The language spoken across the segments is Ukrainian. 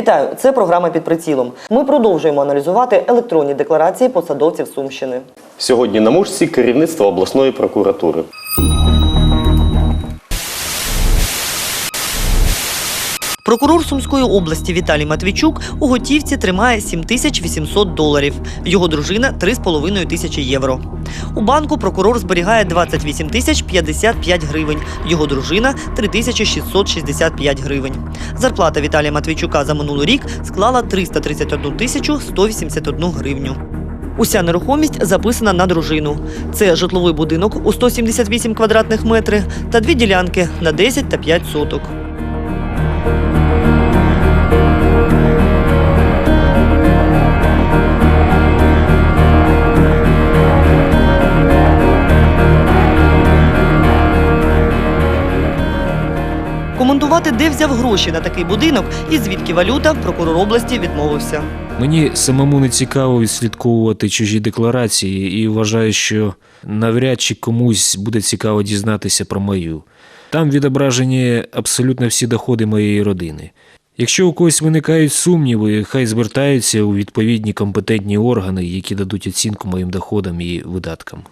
Вітаю! Це програма під прицілом. Ми продовжуємо аналізувати електронні декларації посадовців Сумщини. Сьогодні на мушці керівництво обласної прокуратури. Прокурор Сумської області Віталій Матвійчук у готівці тримає 7800 доларів. Його дружина 3,5 тисячі євро. У банку прокурор зберігає 28 тисяч 55 гривень. Його дружина 3665 гривень. Зарплата Віталія Матвійчука за минулий рік склала 331 тисячу 181 гривню. Уся нерухомість записана на дружину. Це житловий будинок у 178 квадратних метрів та дві ділянки на 10 та 5 соток. Коментувати, де взяв гроші на такий будинок і звідки валюта, прокурор області відмовився. Мені самому не цікаво відслідковувати чужі декларації і вважаю, що навряд чи комусь буде цікаво дізнатися про мою. Там відображені абсолютно всі доходи моєї родини. Якщо у когось виникають сумніви, хай звертаються у відповідні компетентні органи, які дадуть оцінку моїм доходам і видаткам.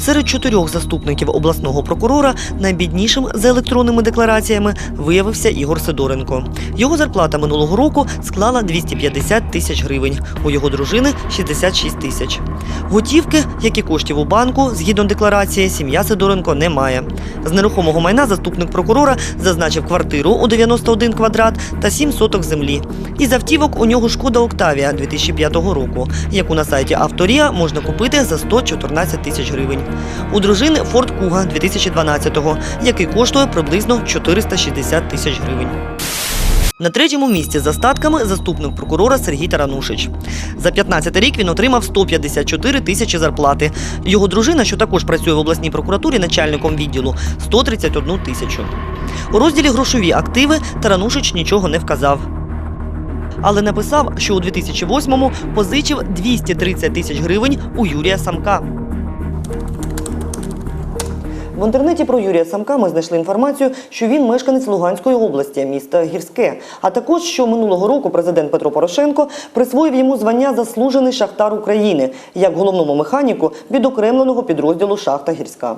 Серед чотирьох заступників обласного прокурора найбіднішим за електронними деклараціями виявився Ігор Сидоренко. Його зарплата минулого року склала 250 тисяч гривень. У його дружини 66 тисяч. Готівки, як і коштів у банку, згідно декларації, сім'я Сидоренко не має. З нерухомого майна заступник прокурора зазначив квартиру у 91 квадрат та 7 соток землі. Із автівок у нього шкода Октавія 2005 року, яку на сайті Авторія можна купити за 114 тисяч гривень. У дружини Форд Куга 2012-го, який коштує приблизно 460 тисяч гривень. На третьому місці за статками заступник прокурора Сергій Таранушич. За 15 рік він отримав 154 тисячі зарплати. Його дружина, що також працює в обласній прокуратурі начальником відділу, 131 тисячу. У розділі грошові активи Таранушич нічого не вказав. Але написав, що у 2008-му позичив 230 тисяч гривень у Юрія Самка. В інтернеті про Юрія Самка ми знайшли інформацію, що він мешканець Луганської області, міста Гірське. А також, що минулого року президент Петро Порошенко присвоїв йому звання заслужений шахтар України як головному механіку відокремленого підрозділу Шахта Гірська.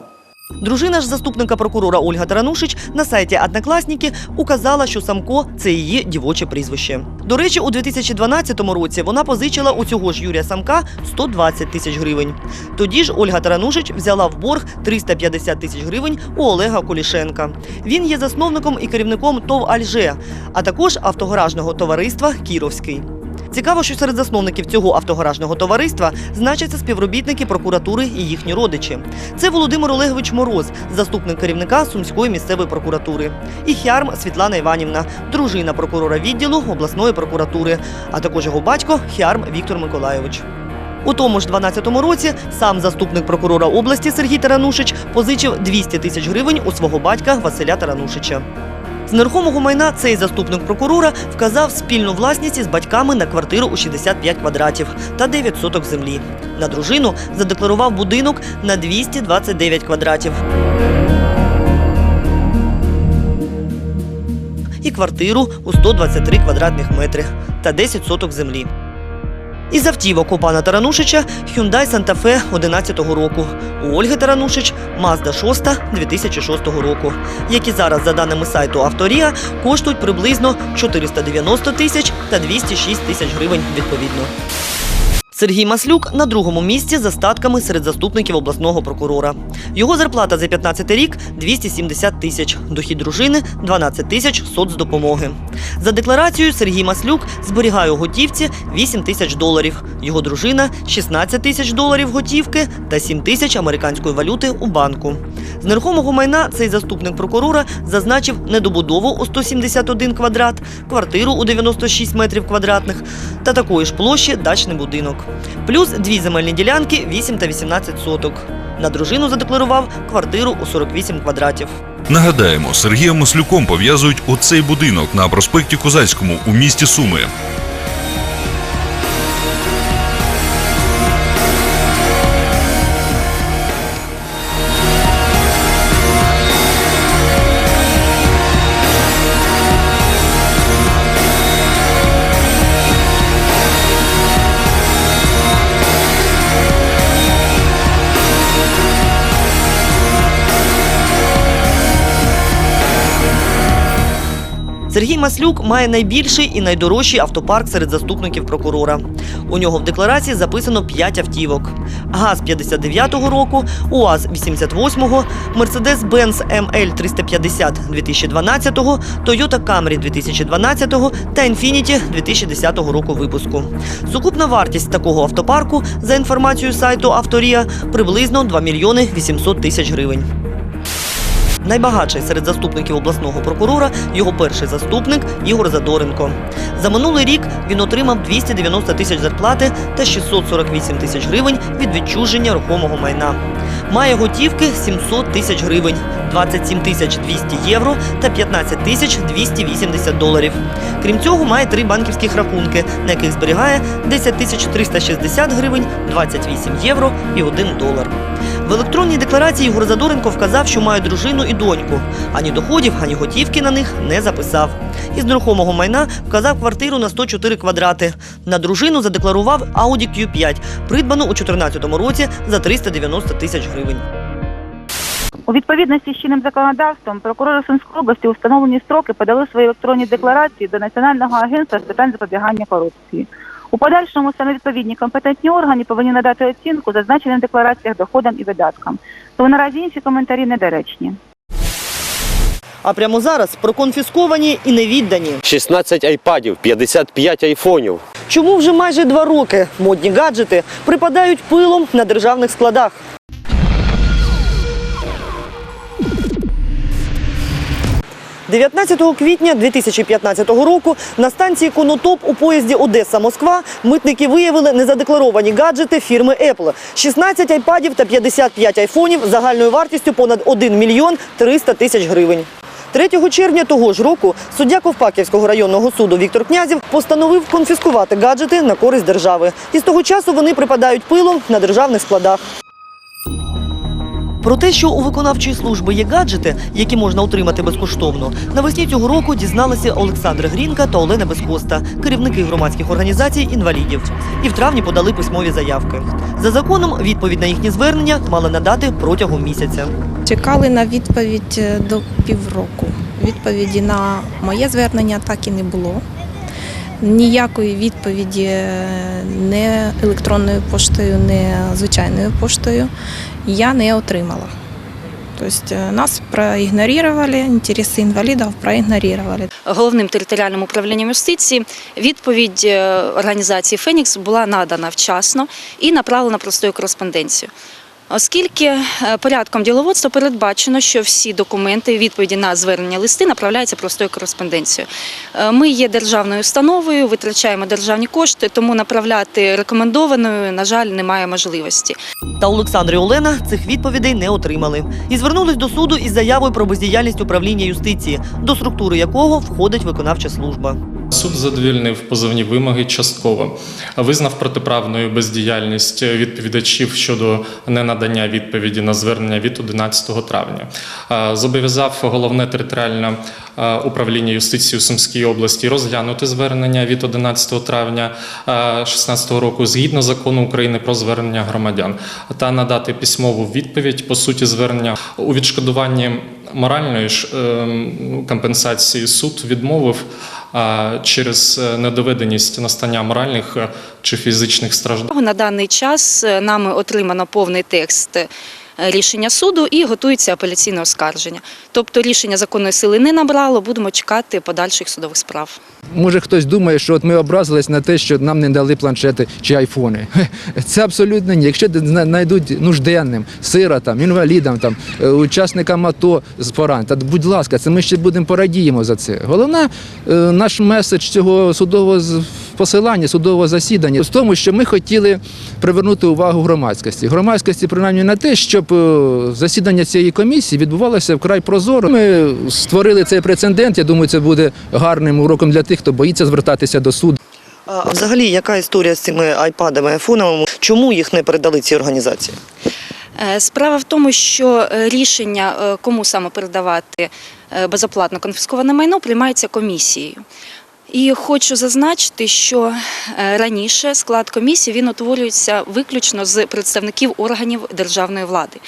Дружина ж заступника прокурора Ольга Таранушич на сайті Однокласники указала, що Самко це її дівоче прізвище. До речі, у 2012 році вона позичила у цього ж Юрія Самка 120 тисяч гривень. Тоді ж Ольга Таранушич взяла в борг 350 тисяч гривень у Олега Колішенка. Він є засновником і керівником ТОВ Альже, а також автогаражного товариства Кіровський. Цікаво, що серед засновників цього автогаражного товариства значаться співробітники прокуратури і їхні родичі. Це Володимир Олегович Мороз, заступник керівника Сумської місцевої прокуратури, і Хярм Світлана Іванівна, дружина прокурора відділу обласної прокуратури, а також його батько Хярм Віктор Миколайович. У тому ж 12-му році сам заступник прокурора області Сергій Таранушич позичив 200 тисяч гривень у свого батька Василя Таранушича. З нерухомого майна цей заступник прокурора вказав спільну власність із батьками на квартиру у 65 квадратів та 9 соток землі. На дружину задекларував будинок на 229 квадратів. І квартиру у 123 квадратних метри та 10 соток землі. Із автівок у пана Таранушича Hyundai Santa Fe 11-го року. У Ольги Таранушич Mazda 6 2006 року, які зараз, за даними сайту Авторія, коштують приблизно 490 тисяч та 206 тисяч гривень відповідно. Сергій Маслюк на другому місці за статками серед заступників обласного прокурора. Його зарплата за 15 рік 270 тисяч, дохід дружини 12 тисяч соцдопомоги. За декларацією Сергій Маслюк зберігає у готівці 8 тисяч доларів. Його дружина 16 тисяч доларів готівки та 7 тисяч американської валюти у банку. З нерухомого майна цей заступник прокурора зазначив недобудову у 171 квадрат, квартиру у 96 метрів квадратних та такої ж площі дачний будинок. Плюс дві земельні ділянки 8 та 18 соток. На дружину задекларував квартиру у 48 квадратів. Нагадаємо, з Сергієм Маслюком пов'язують оцей будинок на проспекті Козацькому у місті Суми. Сергій Маслюк має найбільший і найдорожчий автопарк серед заступників прокурора. У нього в декларації записано 5 автівок: ГАЗ 59-го року, УАЗ 88-го, Mercedes-Benz ML 350 2012-го, Toyota Camry 2012-го та Infiniti 2010 року випуску. Сукупна вартість такого автопарку, за інформацією сайту Авторія, приблизно 2 мільйони 800 тисяч гривень. Найбагатший серед заступників обласного прокурора його перший заступник Ігор Задоренко. За минулий рік він отримав 290 тисяч зарплати та 648 тисяч гривень від відчуження рухомого майна. Має готівки 700 тисяч гривень, 27 тисяч 200 євро та 15 тисяч 280 доларів. Крім цього, має три банківських рахунки, на яких зберігає 10 тисяч 360 гривень, 28 євро і 1 долар. В електронній декларації Ігор Задоренко вказав, що має дружину і доньку. Ані доходів, ані готівки на них не записав. Із нерухомого майна вказав квартиру на 104 квадрати. На дружину задекларував Audi Q5, придбану у 2014 році за 390 тисяч гривень. У відповідності з чинним законодавством прокурори Сумської області у встановлені строки подали свої електронні декларації до Національного агентства з питань запобігання корупції. У подальшому саме відповідні компетентні органи повинні надати оцінку зазначеним деклараціях доходам і видаткам. Тому наразі інші коментарі недоречні. А прямо зараз проконфісковані і невіддані. 16 айпадів, 55 айфонів. Чому вже майже два роки модні гаджети припадають пилом на державних складах? – 19 квітня 2015 року на станції Конотоп у поїзді Одеса-Москва митники виявили незадекларовані гаджети фірми Apple. 16 айпадів та 55 айфонів загальною вартістю понад 1 мільйон 300 тисяч гривень. 3 червня того ж року суддя Ковпаківського районного суду Віктор Князів постановив конфіскувати гаджети на користь держави. І з того часу вони припадають пилом на державних складах. Про те, що у виконавчої служби є гаджети, які можна отримати безкоштовно, навесні цього року дізналися Олександр Грінка та Олена Безкоста, керівники громадських організацій інвалідів. І в травні подали письмові заявки. За законом відповідь на їхні звернення мали надати протягом місяця. Чекали на відповідь е, до півроку. Відповіді на моє звернення так і не було. Ніякої відповіді е, не електронною поштою, не звичайною поштою я не отримала. Тобто е, нас проігнорували, інтереси інвалідів проігнорували. головним територіальним управлінням юстиції відповідь е, організації Фенікс була надана вчасно і направлена простою кореспонденцією. Оскільки е, порядком діловодства передбачено, що всі документи, відповіді на звернення листи направляються простою кореспонденцією. Е, Ми є державною установою, витрачаємо державні кошти, тому направляти рекомендованою, на жаль, немає можливості. Та Олександр і Олена цих відповідей не отримали і звернулись до суду із заявою про бездіяльність управління юстиції, до структури якого входить виконавча служба. Суд задовільнив позовні вимоги частково, визнав протиправною бездіяльність відповідачів щодо ненадання відповіді на звернення від 11 травня. Зобов'язав головне територіальне управління юстиції у Сумській області розглянути звернення від 11 травня 2016 року згідно закону України про звернення громадян та надати письмову відповідь по суті звернення у відшкодуванні моральної ем, компенсації суд відмовив через е, недоведеність настання моральних е, чи фізичних страждань. На даний час е, нами отримано повний текст рішення суду і готується апеляційне оскарження. Тобто рішення законної сили не набрало, будемо чекати подальших судових справ. Може, хтось думає, що от ми образились на те, що нам не дали планшети чи айфони. Це абсолютно ні. Якщо зна- знайдуть нужденним, сиротам, інвалідам, там, е, учасникам АТО з поран, та будь ласка, це ми ще будемо порадіємо за це. Головне, е, наш меседж цього судового посилання, судового засідання в тому, що ми хотіли привернути увагу громадськості. Громадськості принаймні на те, щоб е, засідання цієї комісії відбувалося вкрай прозоро. Ми створили цей прецедент. Я думаю, це буде гарним уроком для тих, хто боїться звертатися до суду. А взагалі, яка історія з цими айпадами, айфонами? Чому їх не передали цій організації? Е, Справа в тому, що е, рішення, кому саме передавати безоплатно конфісковане майно, приймається комісією. І хочу зазначити, що е, раніше склад комісії він утворюється виключно з представників органів державної влади.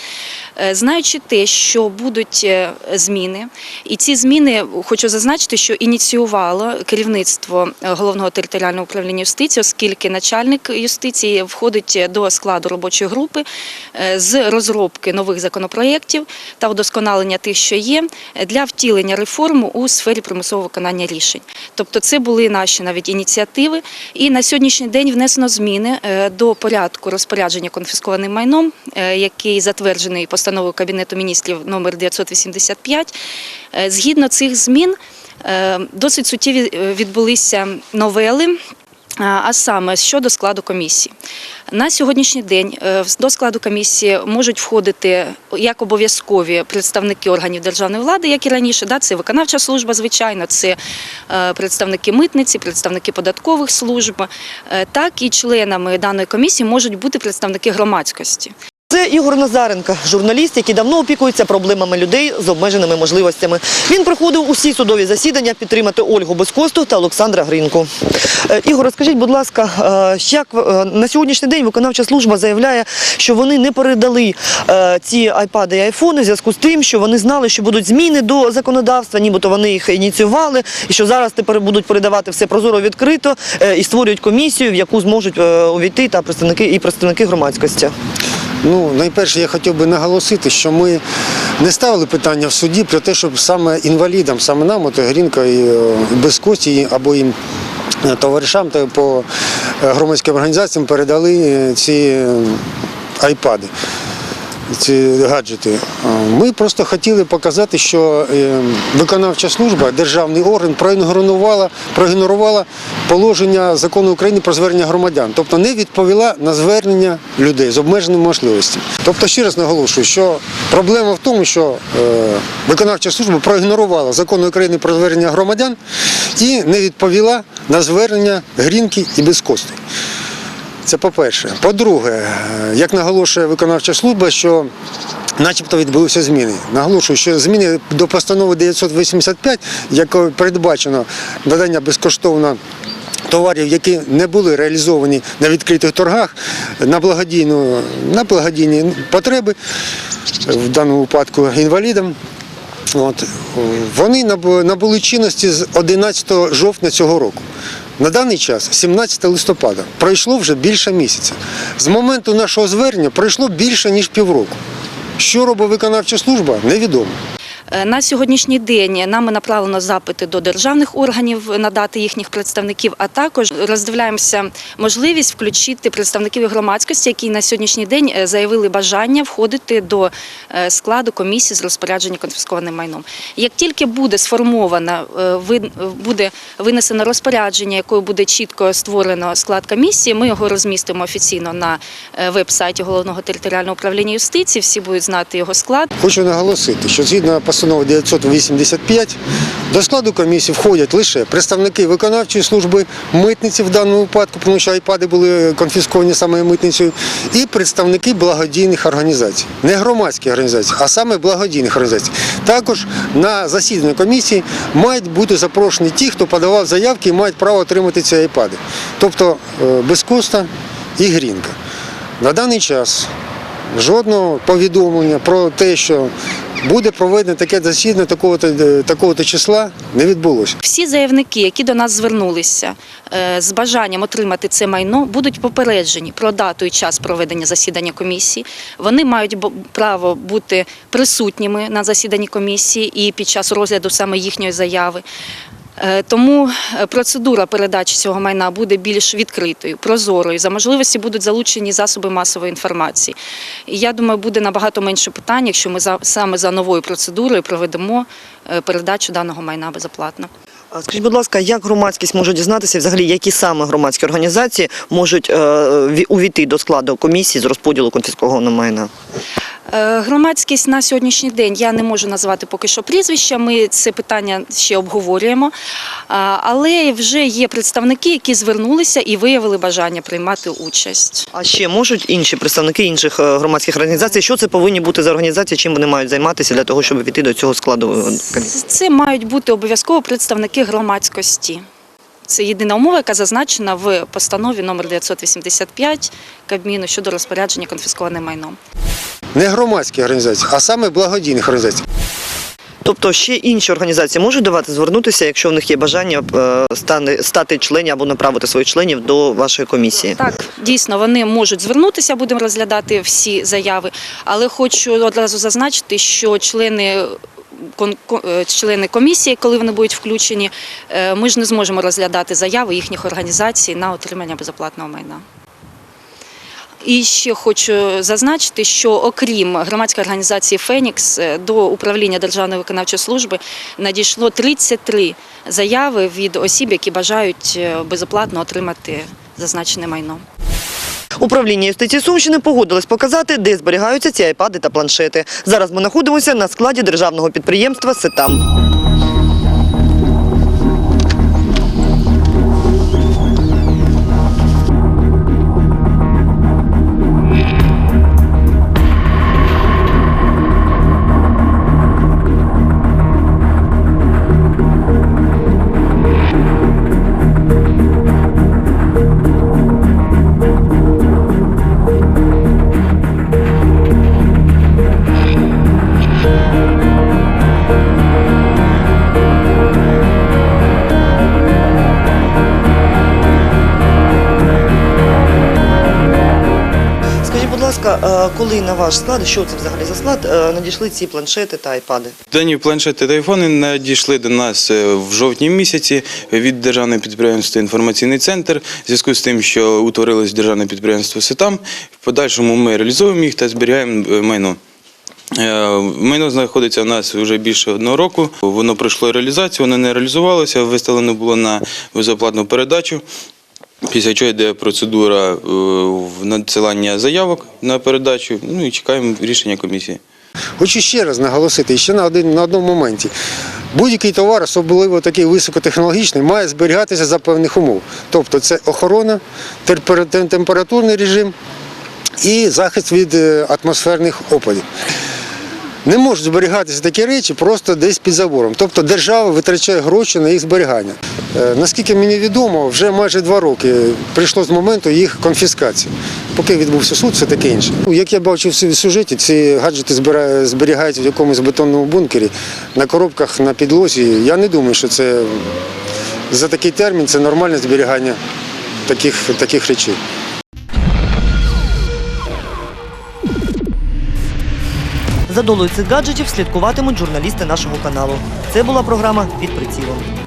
Е, Знаючи те, що будуть е, зміни, і ці зміни хочу зазначити, що ініціювало керівництво головного територіального управління юстиції, оскільки начальник юстиції входить до складу робочої групи з розробки нових законопроєктів та удосконалення тих, що є, для втілення реформ у сфері примусового виконання рішень. Тобто, це були наші навіть ініціативи. І на сьогоднішній день внесено зміни е, до порядку розпорядження конфіскованим майном, е, який затверджений постановою Кабінету міністрів номер 985. Е, Згідно цих змін досить суттєві відбулися новели. А саме щодо складу комісії. На сьогоднішній день е, до складу комісії можуть входити як обов'язкові представники органів державної влади, як і раніше. Да, це виконавча служба, звичайно, це е, представники митниці, представники податкових служб, е, так і членами даної комісії можуть бути представники громадськості. Це Ігор Назаренко, журналіст, який давно опікується проблемами людей з обмеженими можливостями. Він приходив усі судові засідання підтримати Ольгу Безкосту та Олександра Гринку. Е, Ігор, розкажіть, будь ласка, е, як е, на сьогоднішній день виконавча служба заявляє, що вони не передали ці айпади і айфони в зв'язку з тим, що вони знали, що будуть зміни до законодавства, нібито вони їх ініціювали, і що зараз тепер будуть передавати все прозоро відкрито і створюють комісію, в яку зможуть увійти та представники і представники громадськості. Ну, найперше, я хотів би наголосити, що ми не ставили питання в суді про те, щоб саме інвалідам, саме нам, от Грінка і е, без кості або їм е, товаришам та по е, громадським організаціям передали ці айпади. Ці гаджети. Е, Ми просто хотіли показати, що е, виконавча служба, державний орган проігнорувала, проігнорувала положення закону України про звернення громадян, тобто не відповіла на звернення людей з обмеженими можливостями. Тобто, ще раз наголошую, що проблема в тому, що е, виконавча служба проігнорувала закон України про звернення громадян і не відповіла на звернення Грінки і Безкостей. Це по-перше. По-друге, е, як наголошує виконавча служба, що начебто відбулися зміни. Наголошую, що зміни до постанови 985, якою передбачено надання безкоштовно товарів, які не були реалізовані на відкритих торгах на, благодійну, на благодійні потреби, в даному випадку інвалідам. От, вони набули чинності з 11 жовтня цього року. На даний час, 17 листопада, пройшло вже більше місяця. З моменту нашого звернення пройшло більше ніж півроку. Що робить виконавча служба, невідомо. Е, На сьогоднішній день нами направлено запити до державних органів надати їхніх представників, а також роздивляємося можливість включити представників громадськості, які на сьогоднішній день е, заявили бажання входити до е, складу комісії з розпорядження конфіскованим майном. Як тільки буде сформовано, ви- буде винесено розпорядження, якою буде чітко створено склад комісії, ми його розмістимо офіційно на веб-сайті головного територіального управління юстиції. Всі будуть знати його склад. Хочу наголосити, що згідно постанови 985 до складу комісії входять лише представники виконавчої служби, митниці в даному випадку, тому що айпади були конфісковані саме митницею, і представники благодійних організацій, не громадських організацій, а саме благодійних організацій. Також на засідання комісії мають бути запрошені ті, хто подавав заявки і мають право отримати ці айпади, тобто е, Безкоста і Грінка. На даний час жодного повідомлення про те, що буде проведено таке засідання такого-то, е, такого-то числа, не відбулося. Всі заявники, які до нас звернулися е, з бажанням отримати це майно, будуть попереджені про дату і час проведення засідання комісії. Вони мають право бути присутніми на засіданні комісії і під час розгляду саме їхньої заяви. Е, Тому е, процедура передачі цього майна буде більш відкритою, прозорою. За можливості будуть залучені засоби масової інформації. І я думаю, буде набагато менше питань, якщо ми саме за новою процедурою проведемо е, передачу даного майна безоплатно. Скажіть, будь ласка, як громадськість може дізнатися взагалі, які саме громадські організації можуть увійти до складу комісії з розподілу конфіскованого майна? Е, Громадськість на сьогоднішній день я не можу назвати поки що прізвища. Ми це питання ще обговорюємо. Але вже є представники, які звернулися і виявили бажання приймати участь. А ще можуть інші представники інших е, громадських організацій? Що це повинні бути за організації, чим вони мають займатися для того, щоб війти до цього складу е. Це мають бути обов'язково представники громадськості. Це єдина умова, яка зазначена в постанові номер 985 Кабміну щодо розпорядження конфіскованим майном. Не громадські організації, а саме благодійних організацій. Тобто ще інші організації можуть до вас звернутися, якщо в них є бажання е, стати членів або направити своїх членів до вашої комісії. Так, дійсно, вони можуть звернутися, будемо розглядати всі заяви, але хочу одразу зазначити, що члени. е, Члени комісії, коли вони будуть включені, е, ми ж не зможемо розглядати заяви їхніх організацій на отримання безоплатного майна. І ще хочу зазначити, що окрім громадської організації Фенікс е, до управління Державної виконавчої служби надійшло 33 заяви від осіб, які бажають е, безоплатно отримати зазначене майно. Управління юстиції Сумщини погодилось показати, де зберігаються ці айпади та планшети. Зараз ми знаходимося на складі державного підприємства Сетам. Коли на ваш склад, що це взагалі за склад, е, надійшли ці планшети та айпади? Дані планшети та айфони надійшли до нас е, в жовтні місяці від державного підприємства інформаційний центр. В зв'язку з тим, що утворилось державне підприємство Сетам, в подальшому ми реалізуємо їх та зберігаємо е, майно. Майно знаходиться у нас вже більше одного року. Воно пройшло реалізацію, воно не реалізувалося, виставлено було на безоплатну передачу. Після чого йде процедура е, надсилання заявок на передачу. Ну і чекаємо рішення комісії. Хочу ще раз наголосити, ще на, один, на одному моменті. Будь-який товар, особливо такий високотехнологічний, має зберігатися за певних умов. Тобто це охорона, темпер- температурний режим і захист від е, атмосферних опадів. Не можуть зберігатися такі речі просто десь під забором. Тобто держава витрачає гроші на їх зберігання. Е, Наскільки мені відомо, вже майже два роки прийшло з моменту їх конфіскації. Поки відбувся суд, все таке інше. Ну, Як я бачив в сюжеті, ці гаджети зберігаються в якомусь бетонному бункері на коробках на підлозі. Я не думаю, що це за такий термін це нормальне зберігання таких, таких речей. За долою цих гаджетів слідкуватимуть журналісти нашого каналу. Це була програма під прицілом.